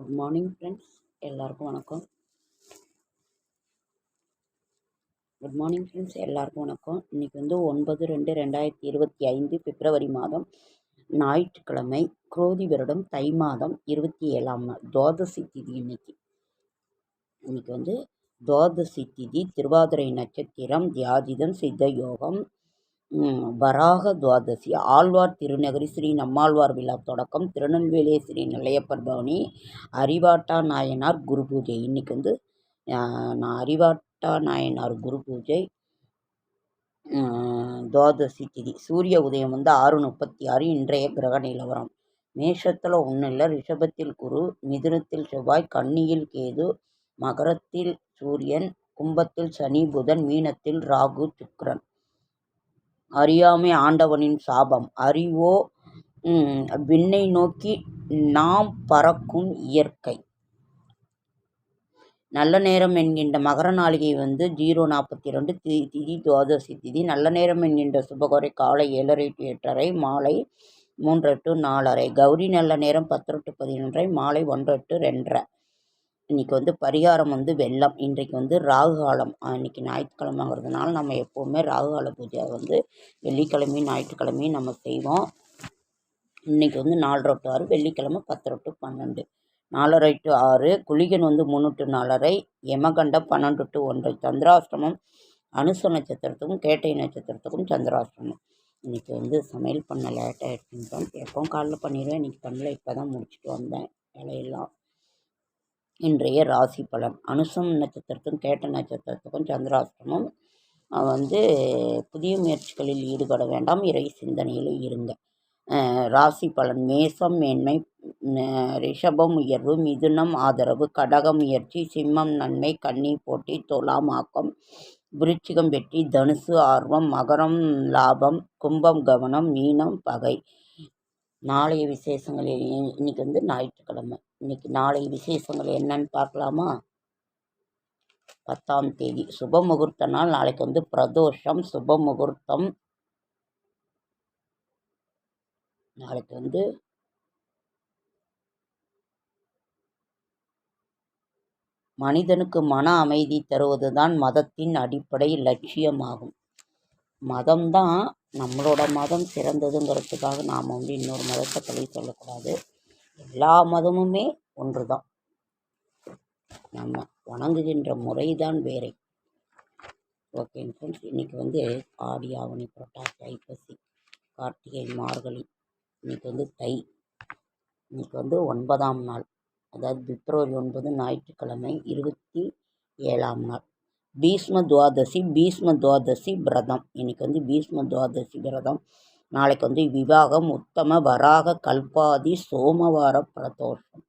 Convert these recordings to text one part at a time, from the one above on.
Good morning friends எல்லாருக்கும் வணக்கம். Good morning friends எல்லாருக்கும் வணக்கம். இன்றைக்கி வந்து ஒன்பது ரெண்டு ரெண்டாயிரத்தி இருபத்தி ஐந்து பிப்ரவரி மாதம் ஞாயிற்றுக்கிழமை குரோதி வருடம் தை மாதம் இருபத்தி ஏழாம் நாள் துவாதசி திதி இன்னைக்கு. இன்னைக்கு வந்து துவாதசி திதி திருவாதிரை நட்சத்திரம் தியாதிதம் சித்த யோகம் வராக துவாதசி. ஆழ்வார் திருநகரி ஸ்ரீ நம்மாழ்வார் விழா தொடக்கம். திருநெல்வேலி ஸ்ரீ நிலையப்பர் பவனி அறிவாட்டா நாயனார் குரு பூஜை. இன்னைக்கு வந்து நான் அறிவாட்டா நாயனார் குரு பூஜை துவாதசி திதி. சூரிய உதயம் வந்து ஆறு முப்பத்தி ஆறு இன்றைய கிரக நிலவரம். மேஷத்தில் ஒன்றும் இல்லை. ரிஷபத்தில் குரு மிதுனத்தில் செவ்வாய் கன்னியில் கேது மகரத்தில் சூரியன் கும்பத்தில் சனி புதன் மீனத்தில் ராகு சுக்ரன் அறியாமை ஆண்டவனின் சாபம். அறிவோ? விண்ணை நோக்கி நாம் பறக்கும் இயற்கை. நல்ல நேரம் என்கின்ற மகர நாளிகை வந்து ஜீரோ நாற்பத்தி ரெண்டு தி திதி துவாதசி திதி. நல்ல நேரம் என்கின்ற சுபகோரை காலை ஏழரை டு எட்டரை மாலை மூன்று டு நாலரை. கௌரி நல்ல நேரம் பத்து டு பதினொன்றரை மாலை ஒன்று டு ரெண்டரை. இன்னைக்கு வந்து பரிகாரம் வந்து வெள்ளம் இன்றைக்கு வந்து ராகு காலம். இன்றைக்கி ஞாயிற்றுக்கிழமைங்கிறதுனால நம்ம எப்போவுமே ராகு கால பூஜை வந்து வெள்ளிக்கிழமையும் ஞாயிற்றுக்கிழமையும் நம்ம செய்வோம். இன்னைக்கு வந்து நாலரை டு ஆறு வெள்ளிக்கிழமை பத்தரை டு பன்னெண்டு. நாலரை டு ஆறு குளிகன் வந்து மூணு டு நாலரை யமகண்டம் பன்னெண்டு டு ஒன்றை. சந்திராஷ்டமம் அனுச நட்சத்திரத்துக்கும் கேட்டை நட்சத்திரத்துக்கும் சந்திராஷ்டமம். இன்னைக்கு வந்து சமையல் பண்ண லேட்டாக ஆகிடுச்சுன்னு எப்பவும் காலைல பண்ணிடுவேன். இன்னைக்கு பண்ணல இப்போ தான் முடிச்சுட்டு வந்தேன். வேலையெல்லாம் இன்றைய ராசி பலன். அனுசம் நட்சத்திரத்துக்கும் கேட்ட நட்சத்திரத்துக்கும் சந்திராஷ்டமம். வந்து புதிய முயற்சிகளில் ஈடுபட வேண்டாம். இறை சிந்தனையில் இருங்க. ராசி பலன். மேசம் மேன்மை ரிஷபம் உயர்வு மிதுனம் ஆதரவு கடகம் முயற்சி சிம்மம் நன்மை கன்னி போட்டி துலாம் ஆக்கம் விருச்சிகம் வெற்றி தனுசு ஆர்வம் மகரம் லாபம் கும்பம் கவனம் மீனம் பகை. நாளைய விசேஷங்களில் இன்னைக்கு வந்து ஞாயிற்றுக்கிழமை. இன்னைக்கு நாளைய விசேஷங்கள் என்னன்னு பார்க்கலாமா? பத்தாம் தேதி. சுப முகூர்த்த நாள். நாளைக்கு வந்து பிரதோஷம் சுப முகூர்த்தம். நாளைக்கு வந்து மனிதனுக்கு மன அமைதி தருவதுதான் மதத்தின் அடிப்படை லட்சியமாகும். மதம்தான் நம்மளோட மதம் சிறந்ததுங்கிறதுக்காக நாம் வந்து இன்னொரு மதத்தை பழி சொல்லக்கூடாது. எல்லா மதமுமே ஒன்று தான் நம்ம வணங்குகின்ற முறைதான் வேறே. ஓகேங்க ஃப்ரெண்ட்ஸ் இன்றைக்கி வந்து ஆடி ஆவணி புரட்டாசி ஐப்பசி கார்த்திகை மார்கழி இன்னைக்கு வந்து தை இன்னைக்கு வந்து ஒன்பதாம் நாள். அதாவது பிப்ரவரி ஒன்பது ஞாயிற்றுக்கிழமை இருபத்தி ஏழாம் நாள். பீஷ்ம துவாதசி பீஷ்ம துவாதசி விரதம். இன்னைக்கு வந்து பீஷ்ம துவாதசி விரதம். நாளைக்கு வந்து விவாகம் உத்தம வராக கல்பாதி சோமவார பிரதோஷம்.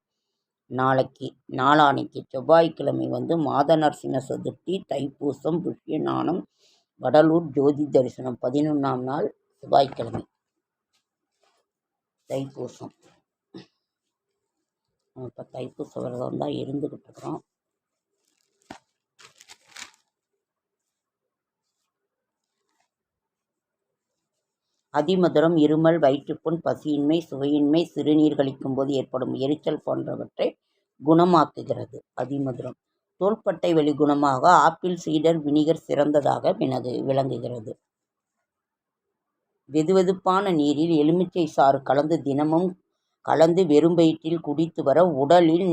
நாளைக்கு நாளானைக்கு செவ்வாய்க்கிழமை வந்து மாத நரசிம்ம சதுர்த்தி தைப்பூசம் புஷ்ய நாணம் வடலூர் ஜோதி தரிசனம் பதினொன்றாம் நாள் செவ்வாய்க்கிழமை. தைப்பூசம். இப்போ தைப்பூச விரதம் தான் இருந்துக்கிட்டு இருக்கிறோம். அதிமதுரம் இருமல் வயிற்றுப்புண் பசியின்மை சுவையின்மை சிறுநீர் கழிக்கும் போது ஏற்படும் எரிச்சல் போன்றவற்றை குணமாக்குகிறது அதிமதுரம். தோள்பட்டை வெளி குணமாக ஆப்பிள் சீடர் வினிகர் சிறந்ததாக வினது விளங்குகிறது. வெதுவெதுப்பான நீரில் எலுமிச்சை சாறு கலந்து தினமும் கலந்து வெறும் வயிற்றில் குடித்து வர உடலில்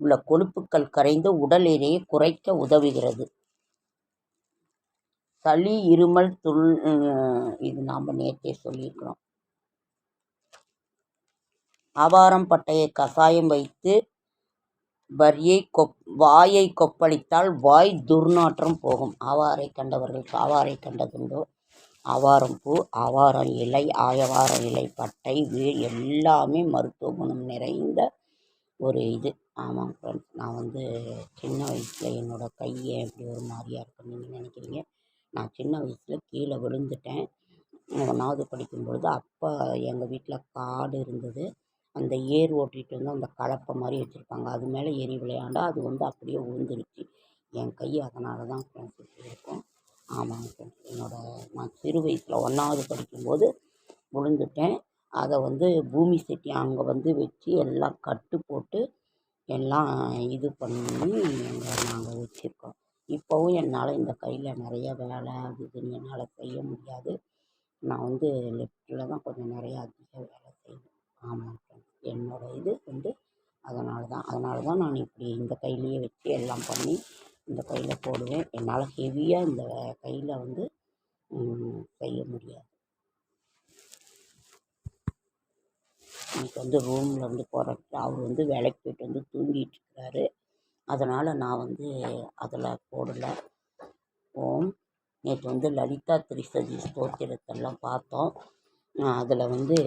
உள்ள கொழுப்புக்கள் கரைந்து உடல் எடையை குறைக்க உதவுகிறது. சளி இருமல் துள் இது நாம் நேற்றே சொல்லியிருக்கிறோம். ஆவாரம் பட்டையை கசாயம் வைத்து வரியை கொப் வாயை கொப்பளித்தால் வாய் துர்நாற்றம் போகும். ஆவாரை கண்டவர்கள் ஆவாரை கண்டதுண்டோ? ஆவாரம் பூ ஆவாரம் இலை ஆயவாரம் இலை பட்டை வேர் எல்லாமே மருத்துவ குணம் நிறைந்த ஒரு இது. ஆமாங்க ஃப்ரெண்ட்ஸ் நான் வந்து சின்ன வயசில் என்னோட கையை எப்படி இப்படி ஒரு மாதிரியாக இருக்குன்னு நீங்கள் நினைக்கிறீங்க. நான் சின்ன வயசில் கீழே விழுந்துட்டேன். ஒன்றாவது படிக்கும் பொழுது அப்போ எங்கள் வீட்டில் காடு இருந்தது. அந்த ஏர் ஓட்டிகிட்டு வந்து அந்த கலப்பை மாதிரி வச்சுருப்பாங்க. அது மேலே ஏறி விளையாண்டா அது வந்து அப்படியே விழுந்துருச்சு என் கை அதனால தான் ஃப்ரெண்ட்ஸ் இப்படி இருக்கும். ஆமாங்க ஃப்ரெண்ட்ஸ் என்னோட நான் சிறு வயசில் ஒன்றாவது படிக்கும்போது விழுந்துட்டேன். அதை வந்து பூமி சட்டி அங்கே வந்து வச்சு எல்லாம் கட்டு போட்டு எல்லாம் இது பண்ணி நாங்கள் வச்சுருக்கோம். இப்போவும் என்னால் இந்த கையில் நிறைய வேலை அது இதுன்னு என்னால் செய்ய முடியாது. நான் வந்து லெஃப்ட்டில் தான் கொஞ்சம் நிறையா அதிக வேலை செய்வேன். ஆமாம் ஃப்ரெண்ட்ஸ் என்னோடய இது வந்து அதனால தான். அதனால தான் நான் இப்படி இந்த கையிலேயே வச்சு எல்லாம் பண்ணி இந்த கையில் போடுவேன். என்னால் ஹெவியாக இந்த கையில் வந்து செய்ய முடியாது. இன்னைக்கு வந்து ரூமில் வந்து போகிறப்ப அவர் வந்து வேலைக்கு போயிட்டு வந்து தூங்கிட்டு இருக்கிறாரு. அதனால் நான் வந்து அதில் போடலை. ஓம். நேற்று வந்து லலிதா திரிசதி ஸ்தோத்திரத்தெல்லாம் பார்த்தோம். அதில் வந்து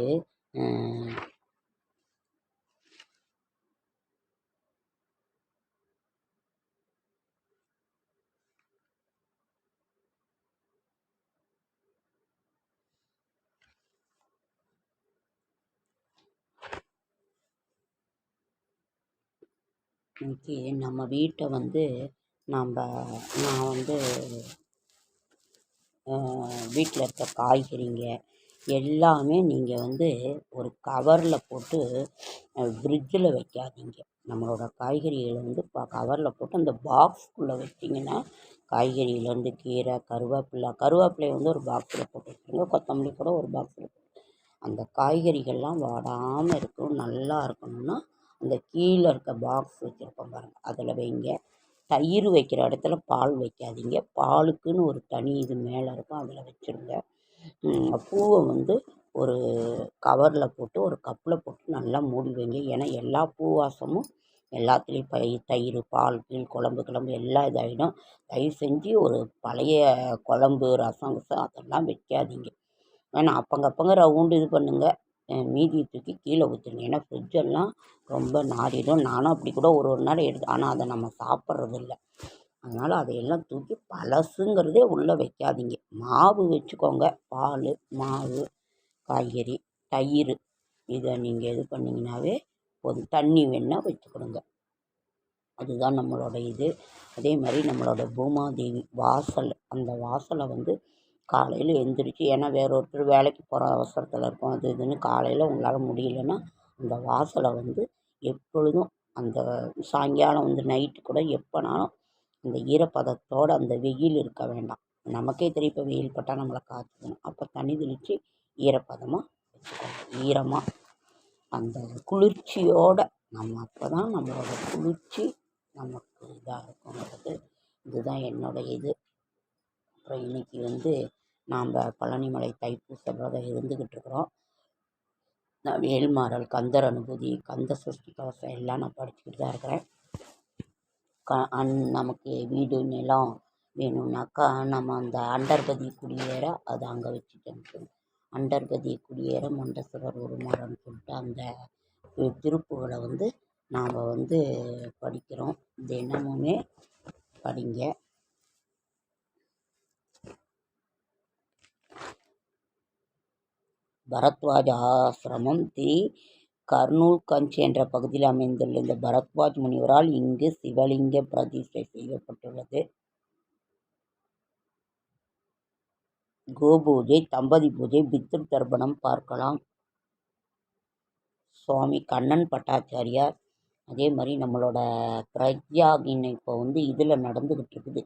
இன்றைக்கி நம்ம வீட்டை வந்து நம்ம நான் வந்து வீட்டில் இருக்க காய்கறிங்க எல்லாமே நீங்கள் வந்து ஒரு கவரில் போட்டு ஃப்ரிட்ஜில் வைக்காதீங்க. நம்மளோட காய்கறிகளை வந்து கவரில் போட்டு அந்த பாக்ஸ்க்குள்ளே வச்சிங்கன்னா காய்கறியிலேருந்து கீரை கருவேப்பிலை கருவேப்பிலையை வந்து ஒரு பாக்ஸில் போட்டு வச்சுருங்க. கொத்தமல்லி கூட ஒரு பாக்ஸில் போட்டு. அந்த காய்கறிகள்லாம் வாடாமல் இருக்கணும் நல்லா இருக்கணும்னா அந்த கீழே இருக்க பாக்ஸ் வச்சுருப்போம் பாருங்கள் அதில் வைங்க. தயிர் வைக்கிற இடத்துல பால் வைக்காதீங்க. பாலுக்குன்னு ஒரு தனி இது மேலே இருக்கும். அதில் வச்சுருங்க. பூவை வந்து ஒரு கவரில் போட்டு ஒரு கப்பில் போட்டு நல்லா மூடி வைங்க. ஏன்னா எல்லா பூவாசமும் எல்லாத்துலேயும் பை தயிர் பால் கீழ் குழம்பு கிளம்பு எல்லாம் இதாகிடும் தயவு செஞ்சு ஒரு பழைய குழம்பு ரசம் கிசம் அதெல்லாம் வைக்காதீங்க. ஏன்னா அப்பங்க அப்பங்க ரவுண்டு இது பண்ணுங்கள் மீதியை தூக்கி கீழே ஊற்றுங்க ஏன்னா ஃப்ரிட்ஜெல்லாம் ரொம்ப நாறிடும். நானும் அப்படி கூட ஒரு ஒரு நாள் எடுத்து ஆனால் அதை நம்ம சாப்பிட்றது இல்லை. அதனால் அதையெல்லாம் தூக்கி பழசுங்கிறதே உள்ளே வைக்காதீங்க. மாவு வச்சுக்கோங்க. பால் மாவு காய்கறி தயிர். இதை நீங்கள் இது பண்ணிங்கனாவே போதும். தண்ணி வேணால் வச்சுக்கிடுங்க. அதுதான் நம்மளோட இது. அதே மாதிரி நம்மளோட பூமாதேவி வாசல். அந்த வாசலை வந்து காலையில் எழுந்திரிச்சி ஏன்னா வேறு ஒருத்தர் வேலைக்கு போகிற அவசரத்தில் இருக்கோம். அது இதுன்னு காலையில் உங்களால் முடியலன்னா அந்த வாசலை வந்து எப்பொழுதும் அந்த சாயங்காலம் வந்து நைட்டு கூட எப்போனாலும் அந்த ஈரப்பதத்தோடு அந்த வெயில் இருக்க வேண்டாம். நமக்கே தெரியும் இப்போ வெயில் பட்டால் நம்மளை காய்ச்சிக்கணும் அப்போ தண்ணி தெளித்து ஈரப்பதமாக வச்சுக்கணும் ஈரமாக அந்த குளிர்ச்சியோடு நம்ம அப்போ தான் நம்மளோட குளிர்ச்சி நமக்கு இதாக இருக்குங்கிறது இதுதான் என்னோடய இது. அப்புறம் இன்றைக்கி வந்து நாம் பழனிமலை தைப்பூச விரதம் இருந்துக்கிட்டு இருக்கிறோம். நான் வேல்மாறல் கந்தர் அனுபூதி கந்த சஷ்டி கவசம் எல்லாம் நான் படிச்சுக்கிட்டு தான் இருக்கிறேன். க அந் நமக்கு வீடு நிலம் வேணும்னாக்கா நம்ம அந்த அண்டர்பதி குடியேற அதை அங்கே வச்சுட்டு அண்டர்பதி அண்டர்கதி குடியேற மண்டசுவர் உருமாறன்னு சொல்லிட்டு அந்த திருப்புகளை வந்து நாம் வந்து படிக்கிறோம். தினமுமே படிங்க. பரத்வாஜ் ஆசிரமம் தி கர்னூல்கஞ்ச் என்ற பகுதியில் அமைந்துள்ள இந்த பரத்வாஜ் முனிவரால் இங்கு சிவலிங்க பிரதிஷ்டை செய்யப்பட்டுள்ளது. கோபூஜை தம்பதி பூஜை பித்ரு தர்ப்பணம் பார்க்கலாம். சுவாமி கண்ணன் பட்டாச்சாரியார். அதே மாதிரி நம்மளோட பிரஜாகின் இப்போ வந்து இதில் நடந்துக்கிட்டு இருக்குது.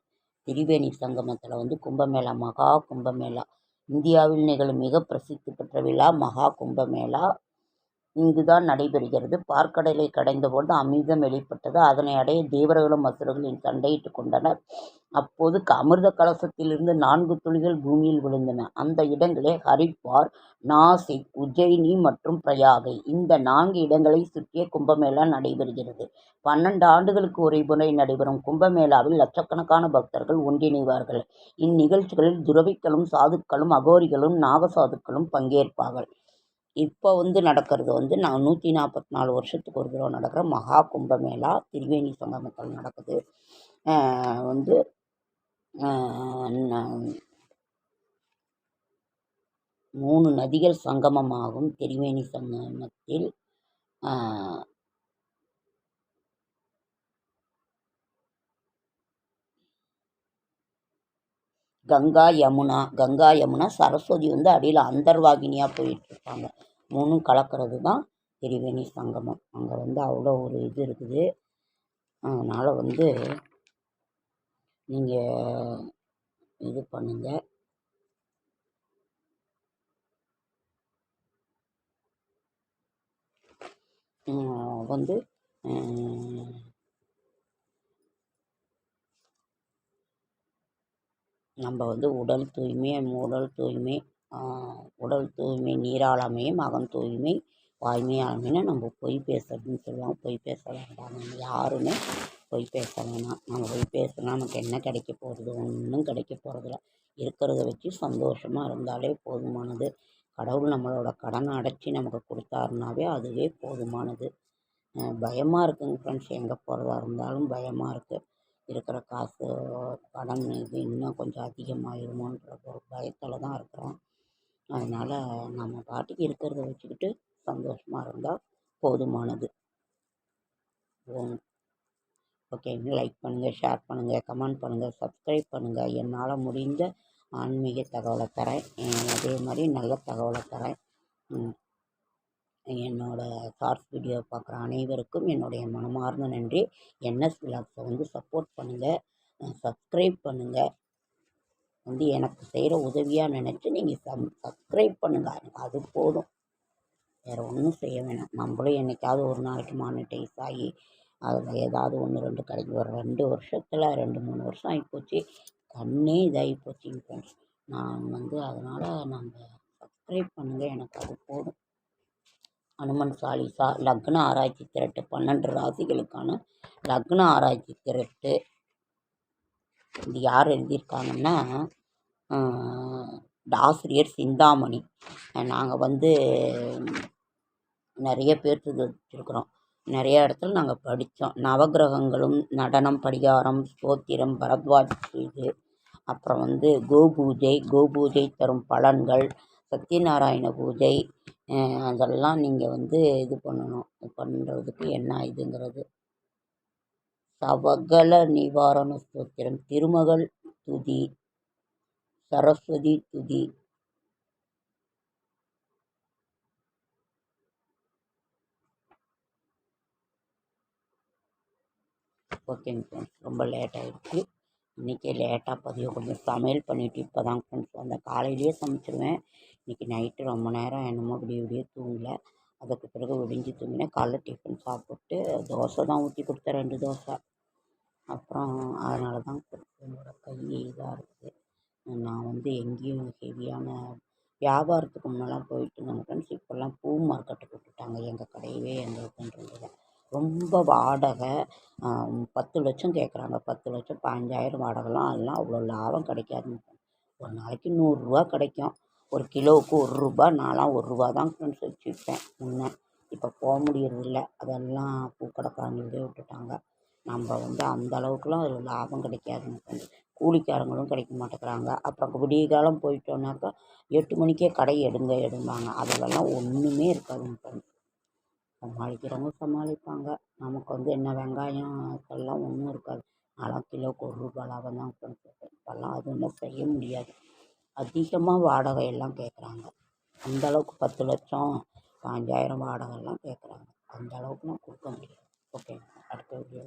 திரிவேணி சங்கமத்தில் வந்து கும்பமேளா மகா கும்பமேளா. இந்தியாவில் நிகழும் மிக பிரசித்தி பெற்ற விழா மகா கும்பமேளா. இங்குதான் நடைபெறுகிறது. பார்க்கடலை கடைந்தபோது அமிர்தம் வெளிப்பட்டது. அதனை அடைய தேவர்களும் அசுரர்களும் சண்டையிட்டு கொண்டனர். அப்போது அமிர்த கலசத்திலிருந்து நான்கு துளிகள் பூமியில் விழுந்தன. அந்த இடங்களே ஹரித்வார் நாசிக் உஜ்ஜயினி மற்றும் பிரயாகை. இந்த நான்கு இடங்களை சுற்றிய கும்பமேளா நடைபெறுகிறது. பன்னெண்டு ஆண்டுகளுக்கு ஒரு முறை நடைபெறும் கும்பமேளாவில் லட்சக்கணக்கான பக்தர்கள் ஒன்றிணைவார்கள். இந்நிகழ்ச்சிகளில் துறவிகளும் சாதுக்களும் அகோரிகளும் நாகசாதுக்களும் பங்கேற்பார்கள். இப்போ வந்து நடக்கிறது வந்து நான் நூற்றி நாற்பத்தி நாலு வருஷத்துக்கு ஒரு தடவை நடக்கிற மகா கும்பமேளா திரிவேணி சங்கமத்தில் நடக்குது. வந்து மூணு நதிகள் சங்கமமாகும். திரிவேணி சங்கமத்தில் கங்கா யமுனா கங்கா யமுனா சரஸ்வதி வந்து அடியில் அந்தர்வாகினியாக போயிட்டுருப்பாங்க மூணும் கலக்கிறது தான் திரிவேணி சங்கமம். அங்கே வந்து அவ்வளோ ஒரு இது இருக்குது. அதனால் வந்து நீங்கள் இது பண்ணுங்கள் வந்து நம்ம வந்து உடல் தூய்மை உடல் தூய்மை உடல் தூய்மை நீராளமையும் மகன் தூய்மை வாய்மையால் நம்ம பொய் பேசுறதுன்னு சொல்லுவாங்க. பொய் பேச வேண்டாம். நம்ம யாருமே பொய் பேச வேணாம். நம்ம பொய் பேசினா நமக்கு என்ன கிடைக்க போகிறது ஒன்றும் கிடைக்க போகிறதில்ல இருக்கிறத வச்சு சந்தோஷமாக இருந்தாலே போதுமானது. கடவுள் நம்மளோட கடனை அடைச்சி நமக்கு கொடுத்தாருனாவே அதுவே போதுமானது. பயமாக இருக்குங்க ஃப்ரெண்ட்ஸ் எங்கே போகிறதா இருந்தாலும் பயமாக இருக்குது இருக்கிற காசு கடன் இது இன்னும் கொஞ்சம் அதிகமாகிருமோன்ற ஒரு பயத்தில் தான் இருக்கிறோம். அதனால் நம்ம பாட்டுக்கு இருக்கிறத வச்சுக்கிட்டு சந்தோஷமாக இருந்தால் போதுமானது. ஓகே லைக் பண்ணுங்கள் ஷேர் பண்ணுங்கள் கமெண்ட் பண்ணுங்கள் சப்ஸ்கிரைப் பண்ணுங்கள் என்னால் முடிந்த ஆன்மீக தகவலை தரேன். அதே மாதிரி நல்ல தகவலை தரேன். என்னோடய ஷார்ட்ஸ் வீடியோ பார்க்குற அனைவருக்கும் என்னுடைய மனமார்ந்த நன்றி. என்எஸ் விலாக்ஸை வந்து சப்போர்ட் பண்ணுங்கள் சப்ஸ்கிரைப் பண்ணுங்கள் வந்து எனக்கு செய்கிற உதவியாக நினச்சி நீங்கள் சம் சப்ஸ்கிரைப் பண்ணுங்கள் எனக்கு அது போதும். வேறு ஒன்றும் செய்ய வேணாம். நம்மளும் என்றைக்காவது ஒரு நாளைக்கு மானிட்டைஸ் ஆகி அதில் ஏதாவது ஒன்று ரெண்டு கிடைக்கும் ஒரு ரெண்டு வருஷத்தில் ரெண்டு மூணு வருஷம் ஆகிப்போச்சு கண்ணே இதாகி போச்சுங்க ஃப்ரெண்ட்ஸ் நான் வந்து அதனால் நம்ம சப்ஸ்கிரைப் பண்ணுங்கள் எனக்கு அது போதும். அனுமன் சாலிசா லக்ன ஆராய்ச்சி திரட்டு பன்னெண்டு ராசிகளுக்கான லக்ன ஆராய்ச்சி திரட்டு. இது யார் எழுதியிருக்காங்கன்னா ஆசிரியர் சிந்தாமணி. நாங்கள் வந்து நிறைய பேர்த்து வச்சுருக்குறோம். நிறைய இடத்துல நாங்கள் படித்தோம் நவகிரகங்களும் நடனம் படிகாரம் ஸ்தோத்திரம் பரத்வாஜ் இது. அப்புறம் வந்து கோபூஜை கோபூஜை தரும் பலன்கள் சத்யநாராயண பூஜை அதெல்லாம் நீங்கள் வந்து இது பண்ணணும். பண்ணுறதுக்கு என்ன இதுங்கிறது. சவகல நிவாரண ஸ்தோத்திரம். திருமகள் துதி. சரஸ்வதி துதி. ஓகேங்க ஃப்ரெண்ட்ஸ் ரொம்ப லேட் ஆகிடுச்சு இன்றைக்கே லேட்டாக பதிவு. கொஞ்சம் சமையல் பண்ணிவிட்டு இப்போ தான் ஃப்ரெண்ட்ஸ் அந்த காலையிலேயே சமைச்சிருவேன். இன்றைக்கி நைட்டு ரொம்ப நேரம் என்னமோ விடிய விடிய தூங்கல. அதுக்கு பிறகு விடிஞ்சு தூங்கினேன் காலைல டிஃபன் சாப்பிட்டு தோசை தான் ஊற்றி கொடுத்தேன் ரெண்டு தோசை. அப்புறம் அதனால தான் என்னோடய கை இதாக இருக்குது நான் வந்து எங்கேயும் ஹெவியான வியாபாரத்துக்கு முன்னெல்லாம் போயிட்டு இருந்தேன். ஃப்ரெண்ட்ஸ் இப்போல்லாம் பூ மார்க்கெட்டுக்கு விட்டுட்டாங்க எங்கள் கடையவே எங்களுக்குன்றதில்ல ரொம்ப வாடகை. பத்து லட்சம் கேட்குறாங்க. பத்து லட்சம் பதினஞ்சாயிரம் வாடகைலாம் அதெல்லாம் அவ்வளோ லாபம் கிடைக்காதுங்க. ஒரு நாளைக்கு நூறுரூவா கிடைக்கும். ஒரு கிலோவுக்கு ஒரு ரூபா நான்லாம் ஒரு ரூபா தான் ஃப்ரெண்ட்ஸ் வச்சுருப்பேன் முன்னே. இப்போ போக முடியறதில்ல. அதெல்லாம் பூக்கடைக்காரங்களே விட்டுட்டாங்க. நம்ம வந்து அந்த அளவுக்குலாம் அதில் லாபம் கிடைக்காதுங்க ஃப்ரெண்ட்ஸ். கூலிக்காரங்களும் கிடைக்க மாட்டேங்கிறாங்க. அப்புறம் விடிய காலம் போயிட்டோன்னாக்கா எட்டு மணிக்கே கடை எடுங்க எடும்பாங்க. அதிலெல்லாம் ஒன்றுமே இருக்காதுங்க ஃப்ரெண்ட்ஸ். சமாளிக்கிறவங்க சமாளிப்பாங்க. நமக்கு வந்து என்ன வெங்காயம் இதெல்லாம் ஒன்றும் இருக்காது. நான்லாம் கிலோவுக்கு ஒரு ரூபா லாபம் தான் ஃப்ரெண்ட்ஸ். இப்போல்லாம் அது ஒன்றும் செய்ய முடியாது. அதிகமாக வாடகை எல்லாம் கேட்குறாங்க அந்தளவுக்கு பத்து லட்சம் பாஞ்சாயிரம் வாடகைலாம் கேட்குறாங்க அந்த அளவுக்குலாம் கொடுக்க முடியாது ஓகேங்க அடுத்த வீடியோ